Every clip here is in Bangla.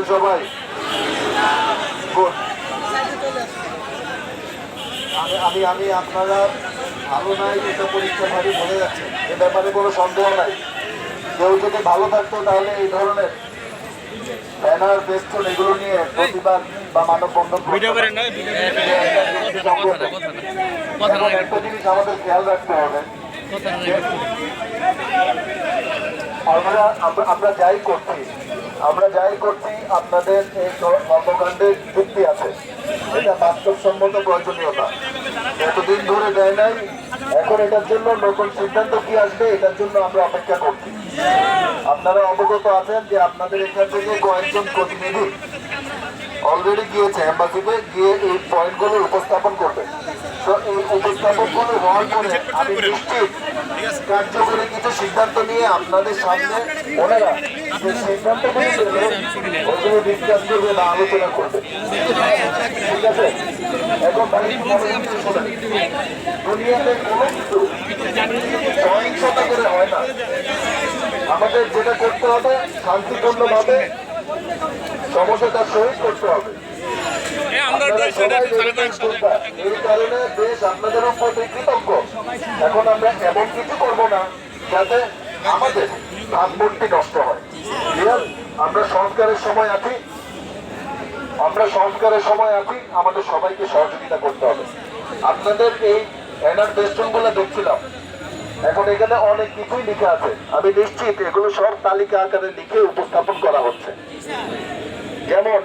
আছেন সবাই. আমি আমি আমি আপনারা ভালো নাই এটা পরিষ্কারভাবে বোঝা যাচ্ছে এ ব্যাপারে কোনো সন্দেহ নাই কেউ যদি ভালো থাকতো তাহলে এই ধরনের ব্যানার বেস্টন এগুলো নিয়ে প্রতিবাদ বা মানববন্ধন একটা জিনিস আমাদের খেয়াল রাখতে হবে আমরা- আমরা যাই করছি আমরা যাই করছি, আপনাদের এই কর্মকাণ্ডের যুক্তি আছে। এটা বাস্তবসম্মত প্রয়োজনীয়তা। এতদিন ধরে দেয় নাই, এখন এটার জন্য নতুন সিদ্ধান্ত কি আসবে, এটার জন্য আমরা অপেক্ষা করছি। আপনারা অবগত আছেন যে আপনাদের এখান থেকে কয়েকজন প্রতিনিধি অলরেডি গিয়েছে এম্বাসিতে গিয়ে এই পয়েন্টগুলো উপস্থাপন করবে তো কিছু সিদ্ধান্ত নিয়ে আপনাদের সামনে আলোচনা করবে। দুনিয়াতে হয় না আমাদের যেটা করতে হবে, শান্তিপূর্ণভাবে সমস্যাটা সহিত করতে হবে আপনারা সবাই এরকম যোদ্ধা। এই কারণে দেশ আপনাদের কৃতজ্ঞ। এখন আমরা এমন কিছু করব না যাতে আমাদের ভাবমূর্তি নষ্ট হয়? আমরা সংস্কারের সময় আছি। আমরা সংস্কারের সময় আছি। আমাদের সবাইকে সহযোগিতা করতে হবে। আপনাদের এই ব্যানার বেস্টনগুলো দেখছিলাম। এখন এখানে অনেক কিছুই লিখে আছে। আমি নিশ্চিত এগুলো সব তালিকা আকারে লিখে উপস্থাপন করা হচ্ছে। যেমন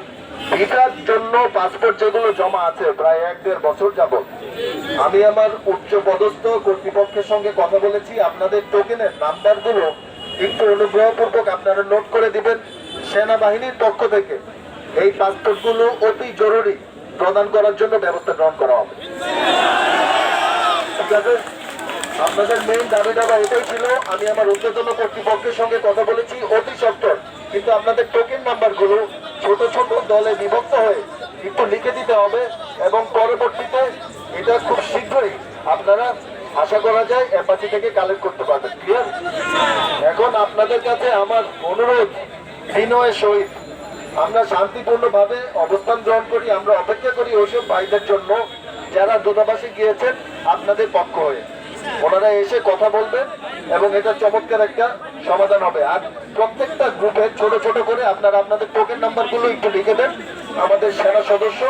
ভিসার জন্য পাসপোর্ট যেগুলো জমা আছে, প্রায় এক দেড় বছর যাবত আমি আমার উচ্চ পদস্থ কর্তৃপক্ষের সঙ্গে কথা বলেছি। আপনাদের টোকেনের নাম্বারগুলো একটু অনুগ্রহপূর্বক আপনারা নোট করে দিবেন। সেনাবাহিনীর পক্ষ থেকে এই পাসপোর্টগুলো অতি জরুরি প্রদান করার জন্য ব্যবস্থা গ্রহণ করা হবে। আপনাদের মেইন দাবি দাবা এটাই ছিল, আমি আমার ঊর্ধ্বতন কর্তৃপক্ষের সঙ্গে কথা বলেছি, অতি সত্তর। কিন্তু আপনাদের টোকেন নাম্বারগুলো ছোট ছোট দলে বিভক্ত হয়ে একটু লিখে দিতে হবে এবং পরবর্তীতে এটা খুব শীঘ্রই আপনারা, আশা করা যায় অ্যাম্বাসি থেকে কালেক্ট করতে পারবেন। ক্লিয়ার এখন আপনাদের কাছে আমার অনুরোধ বিনয়ের সহিত। আমরা শান্তিপূর্ণভাবে অবস্থান গ্রহণ করি, আমরা অপেক্ষা করি ওইসব ভাইদের জন্য, যারা দূতাবাসে গিয়েছেন আপনাদের পক্ষ হয়ে। ওনারা এসে কথা বলবেন এবং এটা চমৎকার একটা সমাধান হবে আর প্রত্যেকটা গ্রুপে ছোট ছোট করে আপনারা আপনাদের টোকেন নাম্বারগুলো একটু লিখে দেন আমাদের সেনা সদস্য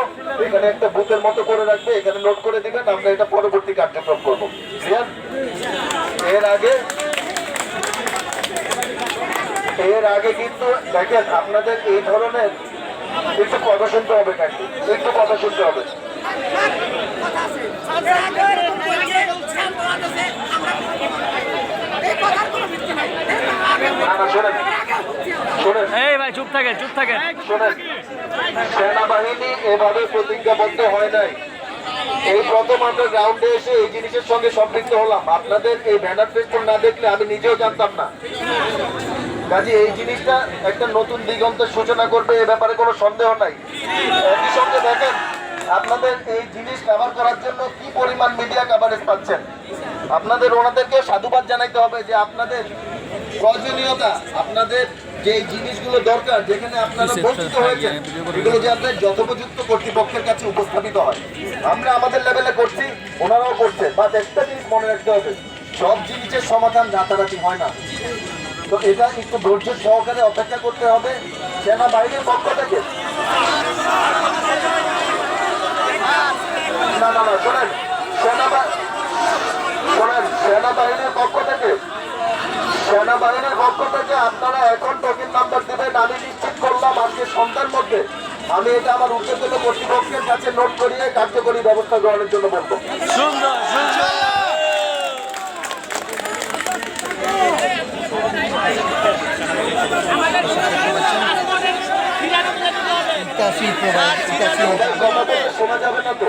এখানে একটা বুথের মতো করে রাখবে এখানে নোট করে দিবেন আমরা এটা পরবর্তী কার্যক্রম করব এর আগে এর আগে কিন্তু দেখেন আপনাদের এই ধরনের একটু কথা শুনতে হবে নাকি একটু কথা শুনতে হবে শোনেন চুপ শোনেন সেনাবাহিনী এভাবে হয় নাই। এই গ্রাউন্ডে এসে এই জিনিসের সঙ্গে হলাম। আপনাদের এই না দেখলে আমি নিজেও জানতাম না। কাজে এই জিনিসটা একটা নতুন দিগন্তের সূচনা করবে, এ ব্যাপারে কোনো সন্দেহ নাই। একই সঙ্গে দেখেন, আপনাদের এই জিনিস কভার করার জন্য কি পরিমাণ মিডিয়া কাভারেজ পাচ্ছেন? আপনাদের ওনাদেরকে সাধুবাদ জানাইতে হবে যে আপনাদের প্রয়োজনীয়তা আপনাদের যে জিনিসগুলো দরকার যেখানে আপনারা বঞ্চিত হয়েছেন এগুলো যাতে যথোপযুক্ত কর্তৃপক্ষের কাছে উপস্থাপিত হয়। আমরা আমাদের লেভেলে করছি ওনারাও করছে বাট একটা জিনিস মনে রাখতে হবে সব জিনিসের সমাধান রাতারাতি হয় না। তো এটা একটু ধৈর্য সহকারে অপেক্ষা করতে হবে। সেনাবাহিনীর পক্ষ থেকে না না না শোনেন সেনাবা- শোনেন সেনাবাহিনীর পক্ষ থেকে সেনাবাহিনীর পক্ষ থেকে আপনারা এখন টোকেন নাম্বার দেবেন আমি নিশ্চিত করলাম আজকে সন্ধ্যার মধ্যে। আমি এটা আমার উচ্চতন কর্তৃপক্ষের কাছে নোট করিয়ে কার্যকরী ব্যবস্থা গ্রহণের জন্য বলব। শোনা যাবে না তো?